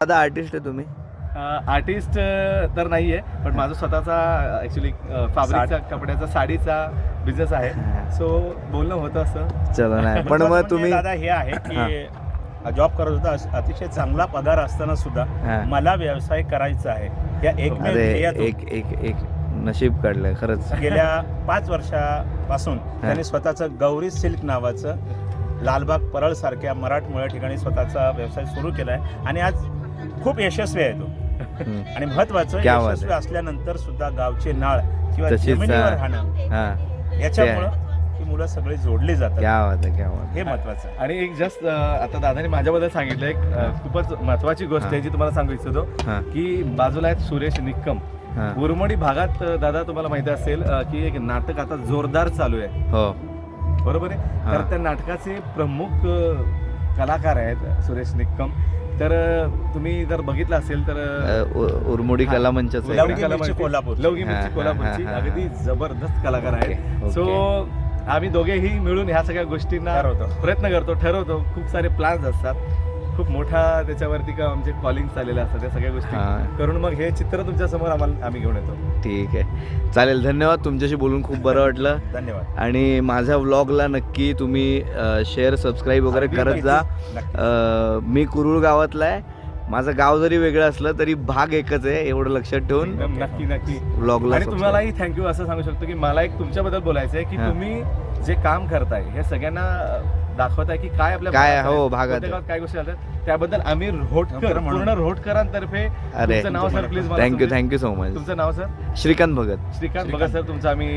दादा आर्टिस्ट आहे तुम्ही. आर्टिस्ट तर नाही आहे पण माझा स्वतःचा ॲक्च्युली फॅब्रिकचा कपड्याचा साडीचा बिझनेस आहे. सो बोलणं होतं असं. चला नाही पण मग तुम्ही दादा हे आहे की जॉब करत होता अतिशय चांगला पगार असताना सुद्धा. मला व्यवसाय करायचा आहे. या ध्येयातून एक एक एक नशीब काढलंय खरंच. गेल्या पाच वर्षापासून त्यांनी स्वतःचं गौरी सिल्क नावाचं लालबाग परळ सारख्या मराठमोळ्या ठिकाणी स्वतःचा व्यवसाय सुरू केला आहे आणि आज खूप यशस्वी आहे तो. आणि महत्वाचं क्या बात यशस्वी आहे. असल्यानंतर सुद्धा गावचे नाळ किंवा तशीच, जमिनीवर हा. राहणं हा. याच्यामुळं ही मुलं सगळी जोडली जातात. क्या बात आहे क्या बात हे महत्वाचं. आणि एक जस्ट आता दादाने माझ्याबद्दल सांगितलं एक अ, खूपच महत्वाची गोष्ट आहे जी तुम्हाला सांगू इच्छितो हा. की बाजूला आहेत सुरेश निक्कम. हा. उरमडी भागात अ, दादा तुम्हाला माहिती असेल अ, की एक नाटक आता जोरदार चालू आहे. हो. बरोबर आहे? हा. तर त्या नाटकाचे प्रमुख अ, कलाकार आहेत सुरेश निक्कम. तर तुम्ही जर बघितलं असेल तर उरमोडी. कला मंचाचं आहे लवंगी का? कला मिरची माहिती- कोल्हापूर. लवंगी हा, मिरची हा, कोल्हापूरची हा, हा. अगदी जबरदस्त कलाकार आहेत ओके. सो आम्ही दोघेही मिळून ह्या सगळ्या गोष्टींना ठरवतो. प्रयत्न करतो ठरवतो खूप सारे प्लॅन्स असतात खूप मोठा त्याच्यावरती का आमचे कॉलिंग चाललेले असतात त्या सगळ्या गोष्टी. करून मग हे चित्र तुमच्यासमोर आम्हाला आम्ही घेऊन येतो. ठीक आहे. चालेल धन्यवाद तुमच्याशी बोलून खूप बरं वाटलं. धन्यवाद. आणि माझ्या व्लॉगला नक्की तुम्ही शेअर सबस्क्राईब वगैरे अगदी करत जा. नक्की. अ, मी कुरुळ गावातला आहे. माझं गाव जरी वेगळं असलं तरी भाग एकच आहे एवढं लक्षात ठेवून. एकदम नक्की नक्की. व्लॉगला आणि तुम्हालाही थँक्यू असं सांगू शकतो की मला एक तुमच्याबद्दल बोलायचं आहे की हा. तुम्ही जे काम करताय हे सगळ्यांना दाखवताय की काय आपल्या काय, हो, आहे, भागात काय गोष्टी चालतात त्याबद्दल आम्ही म्हणून. पूर्ण रोहटकरांतर्फे अरे तुमचं नाव sir please thank you thank you so much तुमचं नाव सर? श्रीकांत भगत. श्रीकांत भगत सर तुमचं आम्ही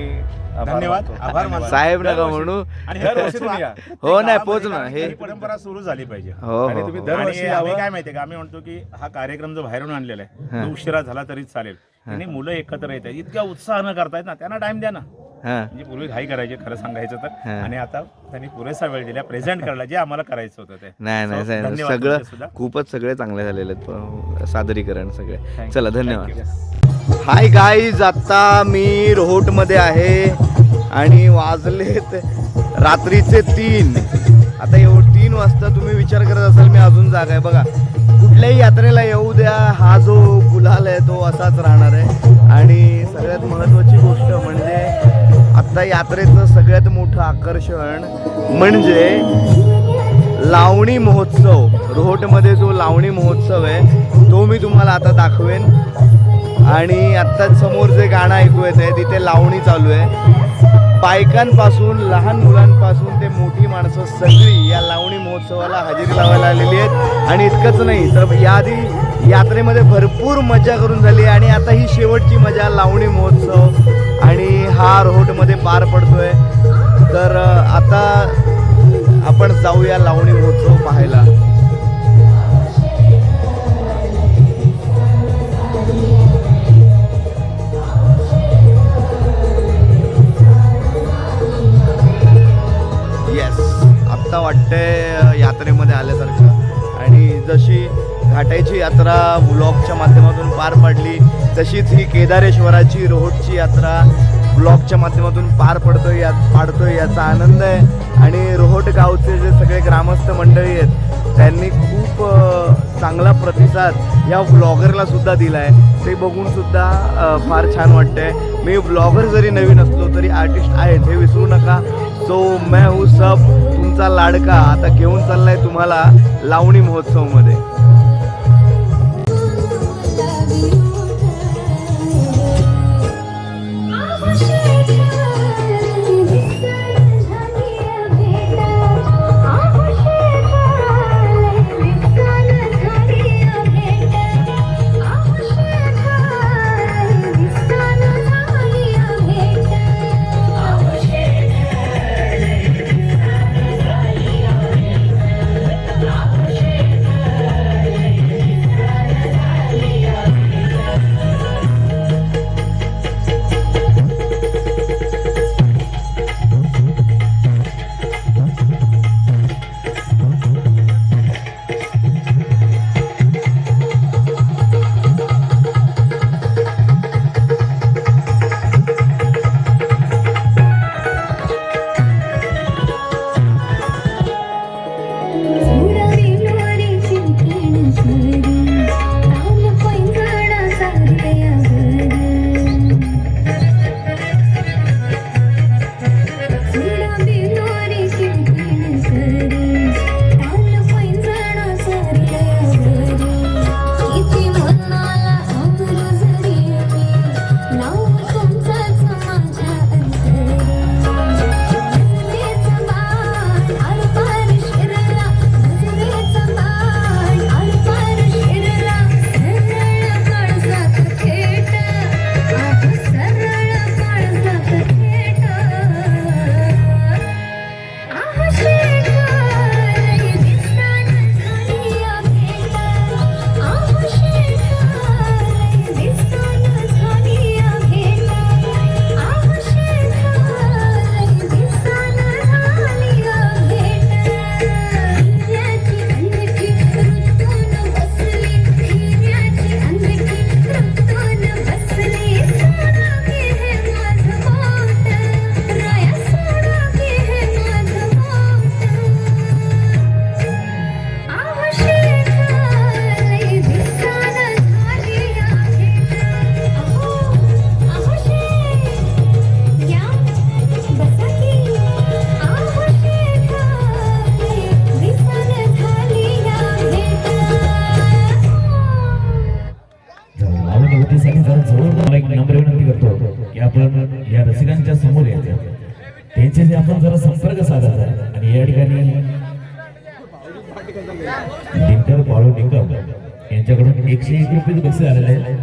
धन्यवाद. आभार. साहेब नका म्हणू. आणि दरवर्षी तुम्ही या. हो नाही गावामध्ये पोच ना. कारण हे ही परंपरा सुरू झाली पाहिजे. हो आणि हो, तुम्ही हो. दर- दरवर्षी काय माहितीये का? आम्ही म्हणतो की हा कार्यक्रम जो बाहेरून आणलेला आहे. तो उशिरा झाला तरी चालेल. आणि मुलं एकत्र येत आहेत इतक्या उत्साहानं करतायत ना त्यांना टाइम द्या ना. हा म्हणजे पूर्वी घाई करायची खरं सांगायचं तर. आणि आता त्यांनी पुरेसा वेळ दिला प्रेझेंट करायला. जे आम्हाला करायचं होतं ते. नाही नाही सगळं. खूपच सगळे चांगले झालेले आहेत. सादरीकरण सगळे. चला धन्यवाद. हाय गाईज आता मी रोहटमध्ये आहे आणि वाजलेत रात्रीचे तीन. आता एवढ तीन वाजता तुम्ही विचार करत असाल मी अजून जागा आहे. बघा कुठल्याही यात्रेला येऊ द्या. हा जो गुलाल आहे तो असाच राहणार आहे. आणि सगळ्यात महत्त्वाची गोष्ट म्हणजे आत्ता यात्रेचं सगळ्यात मोठं आकर्षण म्हणजे लावणी महोत्सव. रोहटमध्ये जो लावणी महोत्सव आहे तो मी तुम्हाला आता दाखवेन. आणि आत्ता समोर जे गाणं ऐकू येत आहे तिथे लावणी चालू आहे. बायकांपासून लहान मुलांपासून ते मोठी माणसं सगळी या लावणी महोत्सवाला हजेरी लावायला आलेली आहेत. आणि इतकंच नाही तर याआधी यात्रेमध्ये भरपूर मजा करून झाली आणि आता ही शेवटची मजा लावणी महोत्सव आणि हा रोहटमध्ये पार पडतोय. तर आता आपण जाऊया लावणी महोत्सव पाहायला. येस आत्ता वाटतंय यात्रेमध्ये आल्यासारखं. आणि जशी घाटायची यात्रा व्लॉगच्या माध्यमातून पार पडली. तशीच ही केदारेश्वराची रोहोटची यात्रा ब्लॉगच्या माध्यमातून पार पडतोय या पाडतोय याचा आनंद आहे. आणि रोहोट गावचे जे सगळे ग्रामस्थ मंडळी आहेत त्यांनी खूप चांगला प्रतिसाद या ब्लॉगरला सुद्धा दिला आहे ते बघून सुद्धा फार छान वाटतंय. मी ब्लॉगर जरी नवीन असलो तरी आर्टिस्ट आहेत हे विसरू नका. सो मैं हूँ सब तुमचा लाडका. आता घेऊन चाललाय तुम्हाला लावणी महोत्सवमध्ये.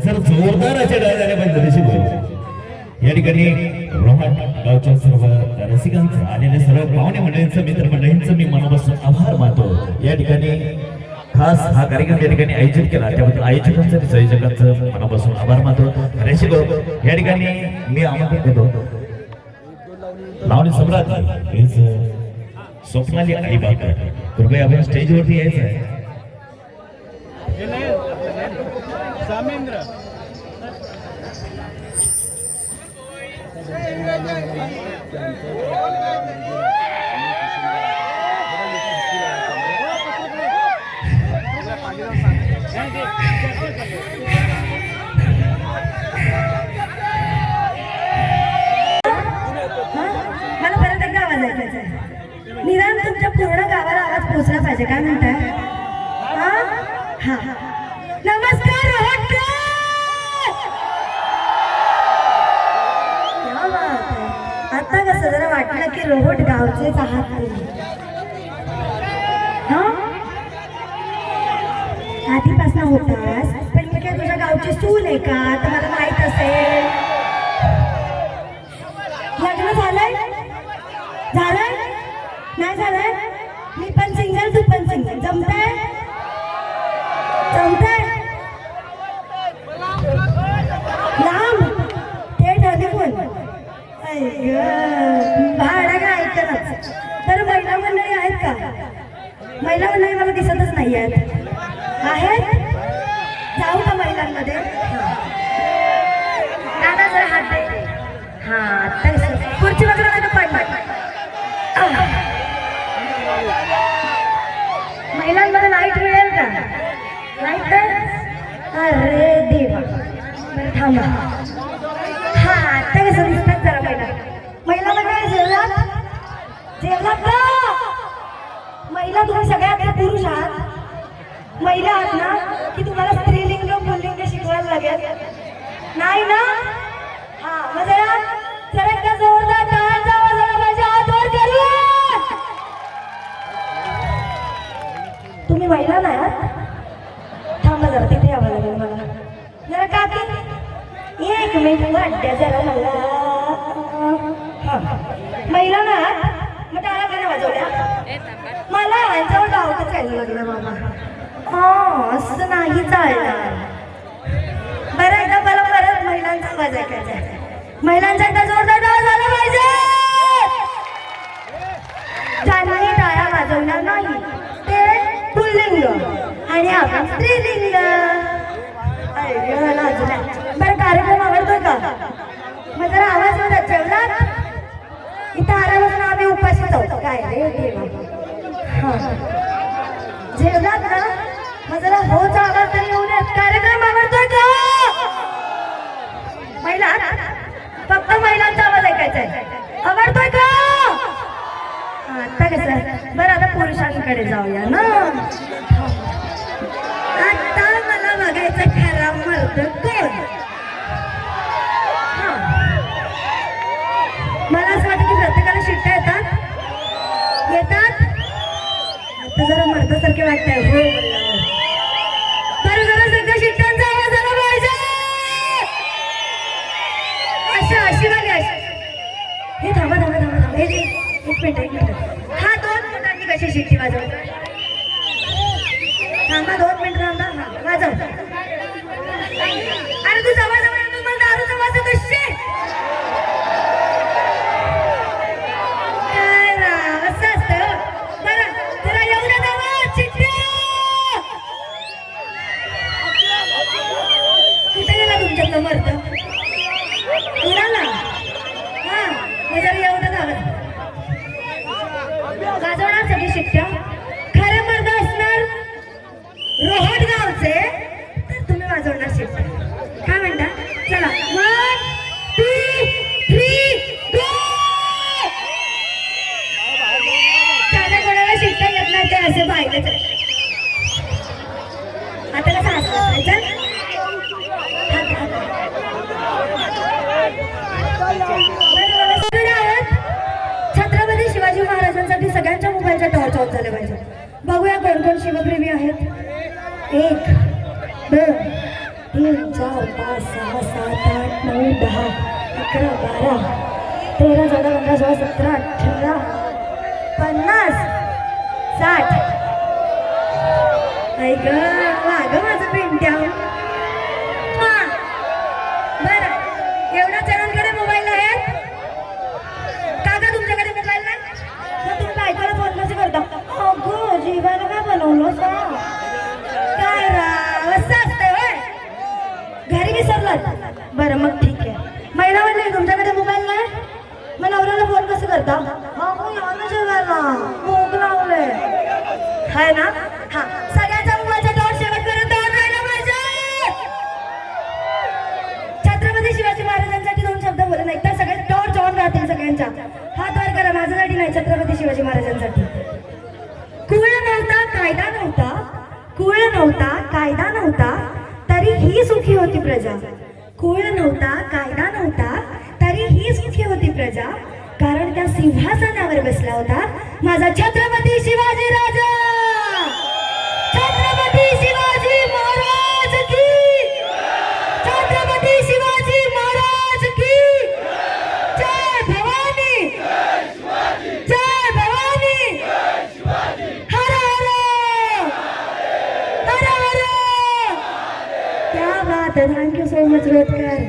जर जोरदार असे डाळ झाले पाहिजे तशी बोल या ठिकाणी रोहन गावच्या सर्व रसिकांचं आलेल्या सर्व पाहुणे मंडळींचं मित्र मंडळींचं मी मनापासून आभार मानतो. या ठिकाणी खास हा कार्यक्रम या ठिकाणी आयोजित केला. त्याबद्दल आयोजकांचं आणि संयोजकांचं मनापासून आभार मानतो. रसिक या ठिकाणी मी आमंत्रित करतो. लावणी सम्राट इज स्वप्नाली अलिबागकर कृपया आपण स्टेजवरती यायचं आहे. मला रोहट आहात तुम्ही आधीपासून होतास पण मी काय तुझ्या गावची सून आहे का? तर मला माहीत असेल. लग्न झालंय? झालंय? नाही झालंय? मी पण सिंगल तू पण सिंगल जमतंय? जमताय? लांब. थेट हनीमून भाडं काय ऐकतच तर महिला मंडळी आहेत का महिला मंडळी मला दिसतच नाही आहेत आहेत जाऊ का महिलांमध्ये? दादा जरा हात दे. हा तर खुर्ची वगैरे नाही तर महिलांमध्ये लाइट मिळेल का? लाइट तर? अरे देवा. थांबा. हा आता कसं दिसतात जरा महिला. महिला काय जेवला जेवला का? तुम्ही सगळ्यात पुरुष आहात. महिला आहात ना की तुम्हाला स्त्रीलिंग पुल्लिंग शिकवायला लागेल. नाही ना? हा मग जरा जरा एकदा जोरदार टाळ्यांचा आवाज आला पाहिजे हात वर तुम्ही महिला नाही आहात? थांबा जरा तिथे यावं लागेल मला. जरा काकी एक मिनिट वाटते जरा मला. हा. महिला ना मग टाळा मला यांच्यावर डाऊटच यायला लागलं बाबा. हा असं नाही चालणार. बरं एकदा मला परत महिलांचा आवाज ऐकायचा महिलांचा एकदा जोरदार आवाज आला पाहिजे. ज्यांनी टाळ्या वाजवल्या नाही ते पुल्लिंग आणि आपण स्त्रीलिंग. बरं कार्यक्रम आवडतोय का? मग जरा आवाज होता जेवला इथं आल्यापासून उपाशीच आहोत काय? रे देवा ना? मग जरा होचा आवाज तरी येऊ देत कार्यक्रम आवडतोय का? महिला फक्त महिलांचा आवाज ऐकायचा आहे. आवडतोय का? आता कसं? बरं आता पुरुषांकडे जाऊया ना. आता मला बघायचं खरा मर्द कोण? तर जरा मर्दासारखे वाटतंय हो. तर जरा सध्या शिट्ट्यांचा आवाज आला पाहिजे. अशा अशी वाली अशी हे थांबा थांबा थांबा थांबा. हे एक मिनिट एक मिनिट. हा दोन मिनिटांनी कशी शिट्टी वाजवत थांबा दोन मिनिट थांबा. हा वाजव. बघूया कोण कोण शिवप्रेमी आहेत. एक दोन तीन चार पाच सहा सात आठ नऊ दहा अकरा बारा तेरा चौदा पंधरा सोळा सतरा अठरा पन्नास साठ. ऐक माझं पेंट्या तू जीवाला का बनवलं सा काय राव असं असतं होय. घरी विसरलात? बरं मग ठीक आहे. महिला म्हणले तुमच्याकडे मोबाईल नाही? मग नवऱ्याला फोन कसं करता? अगो हो, या ना जेवायला. भूक लावले हाय ना? हा. सगळ्यांच्या मुलाच्या टॉर्च शेवटपर्यंत राहिला पाहिजे. छत्रपती शिवाजी महाराजांसाठी दोन शब्द बोलत नाही तर सगळे टॉर्च ऑन राहतील सगळ्यांच्या. हात वर करा माझ्यासाठी नाही छत्रपती शिवाजी महाराजांसाठी. कुळ नव्हता कायदा नव्हता. कुळ नव्हता कायदा नव्हता. तरी ही सुखी होती प्रजा. कुळ नव्हता कायदा नव्हता. तरी ही सुखी होती प्रजा. कारण त्या सिंहासनावर बसला होता. माझा छत्रपती शिवाजी राजा! सो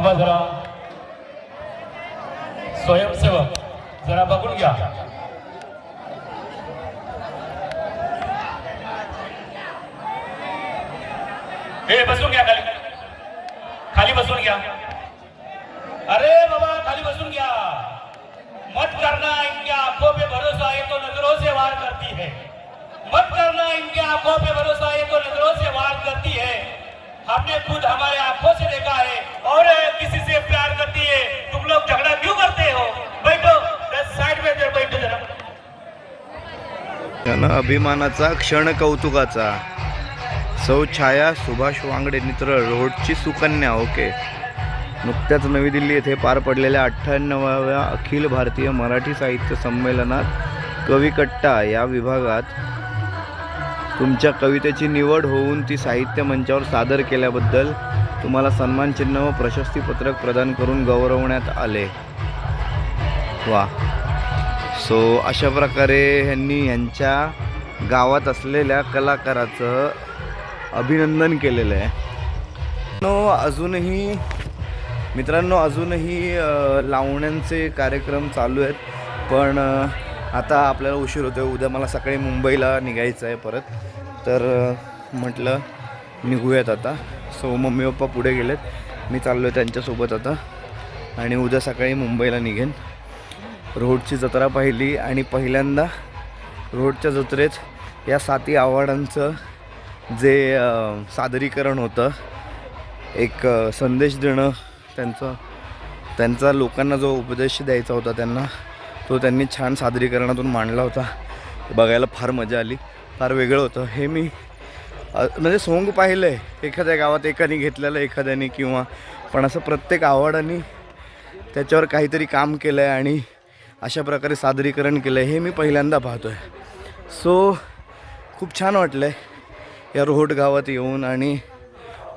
थांबा जरा स्वयंसेवक, जरा बघून घ्या. बसून घ्या खाली. खाली बसून घ्या. अरे बाबा, खाली बसून घ्या. मत करना इनकी आँखों पे भरोसा है तो नज़रों से वार करती है. मत करना इनकी आँखों पे भरोसा है तो नज़रों से वार करती है. हमने खुद हमारे आंखों से देखा है। और किसी से प्यार करती है। तुम लोग झगड़ा क्यों करते हो? बैठो साइड में बैठो जरा। अभिमानाचा क्षण कौतुकाचा. सौ छाया सुभाष वांगडे मित्र रोडची सुकन्या ओके. नुकत्याच नवी दिल्ली येथे पार पडलेल्या अठ्ठ्याण्णवाव्या अखिल भारतीय मराठी साहित्य संमेलनात कविकट्टा या विभागात तुमच्या कवितेची निवड होऊन ती साहित्य मंचावर सादर केल्याबद्दल तुम्हाला सन्मानचिन्ह व प्रशस्तीपत्रक प्रदान करून गौरवण्यात आले. वा. सो अशा प्रकारे ह्यांनी ह्यांच्या गावात असलेल्या कलाकाराचं अभिनंदन केलेलं आहे. नो अजूनही मित्रांनो अजूनही लावण्यांचे कार्यक्रम चालू आहेत. पण आता आपल्याला उशीर होतो उद्या मला सकाळी मुंबईला निघायचं आहे परत. तर म्हटलं निघूयात आता. सो मम्मी पप्पा पुढे गेलेत. मी चाललो आहे त्यांच्यासोबत आता. आणि उद्या सकाळी मुंबईला निघेन. रोडची जत्रा पाहिली आणि पहिल्यांदा रोडच्या जत्रेत या साती आव्हाडांचं जे सादरीकरण होतं एक संदेश देणं त्यांचं त्यांचा लोकांना जो उपदेश द्यायचा होता त्यांना तो त्यांनी छान सादरीकरणातून मांडला होता. बघायला फार मजा आली फार वेगळं होतं. हे मी म्हणजे सोंग पाहिलं आहे एखाद्या गावात एकाने घेतलेलं एखाद्याने किंवा पण असं प्रत्येक आवडाने त्याच्यावर काहीतरी काम केलं आहे आणि अशा प्रकारे सादरीकरण केलं आहे हे मी पहिल्यांदा पाहतो आहे सो खूप छान वाटलं आहे या रोहट गावात येऊन आणि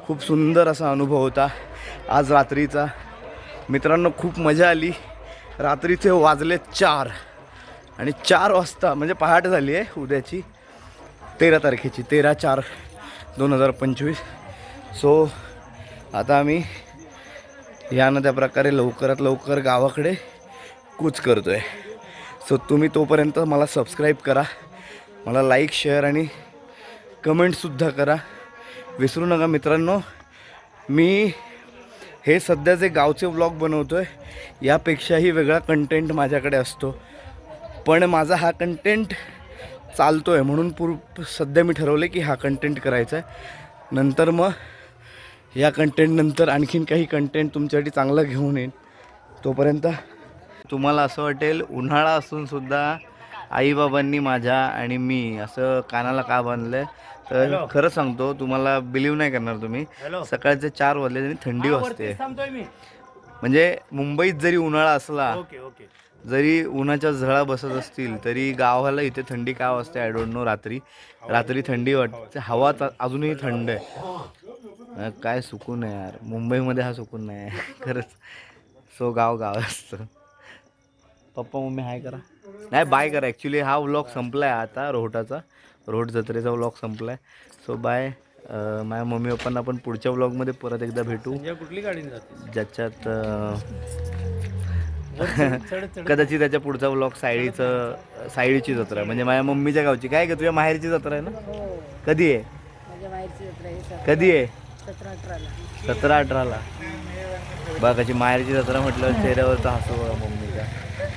खूप सुंदर असा अनुभव होता. आज रात्रीचा. मित्रांनो खूप मजा आली. रात्रीचे वाजले चार. आणि चार वाजता म्हणजे पहाट झाली आहे उद्याची तेरा तारखेची तेरा चार दोन हजार पंचवीस. सो आता आम्ही यानं त्या प्रकारे लवकरात लवकर गावाकडे कूच करतो आहे सो तुम्ही तोपर्यंत मला सबस्क्राईब करा मला लाईक शेअर आणि कमेंटसुद्धा करा. विसरू नका मित्रांनो मी हे सध्या जे गावचे व्लॉग बनवतो आहे यापेक्षाही वेगळा कंटेंट माझ्याकडे असतो. पण माझा हा कंटेंट चालतो आहे म्हणून पूर सध्या मी ठरवले की हा कंटेंट करायचा आहे नंतर मग या कंटेंटनंतर आणखीन काही कंटेंट तुमच्यासाठी चांगलं घेऊन येईन. तोपर्यंत तुम्हाला असं वाटेल उन्हाळा असूनसुद्धा आईबाबांनी माझ्या आणि मी असं कानाला का बांधलं आहे तर खरं सांगतो तुम्हाला बिलीव नाही करणार तुम्ही. सकाळचे चार वाजले आणि थंडी वाजते. म्हणजे मुंबईत जरी उन्हाळा असला जरी उन्हाच्या झळा बसत असतील तरी गावाला इथे थंडी का वाजते? आय डोंट नो रात्री. रात्री थंडी वाटते. हवा अजूनही थंड आहे. काय सुकून आहे यार. मुंबईमध्ये हा सुकून नाही आहे. खरंच. सो गाव गाव असतं. पप्पा मम्मी हाय करा. नाही बाय करा ॲक्च्युली हा व्लॉग संपला आहे आता रोहटाचा. रोड जत्रेचा व्लॉग संपला आहे सो बाय माझ्या मम्मी पप्पांना आपण पुढच्या व्लॉगमध्ये परत एकदा भेटू. कुठली गाडी जाते? ज्याच्यात कदाचित त्याच्या पुढचा व्लॉग सायडीचं सायडीची जत्रा. आहे म्हणजे माझ्या मम्मीच्या गावची. काय का तुझ्या माहेरची जत्रा आहे ना? कधी आहे? कधी आहे? सतरा अठराला. बघा कशी माहेरची जत्रा म्हटलं चेहऱ्यावरचा हसू बघा मम्मीच्या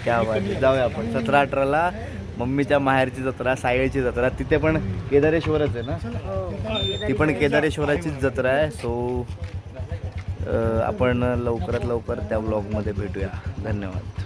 क्या बात जाऊया आपण. सतरा अठराला मम्मीच्या माहेरची जत्रा सायळीची जत्रा. तिथे पण केदारेश्वरच आहे ना? ती पण केदारेश्वराचीच जत्रा आहे. सो आपण लवकरात लवकर त्या ब्लॉगमध्ये भेटूया. धन्यवाद.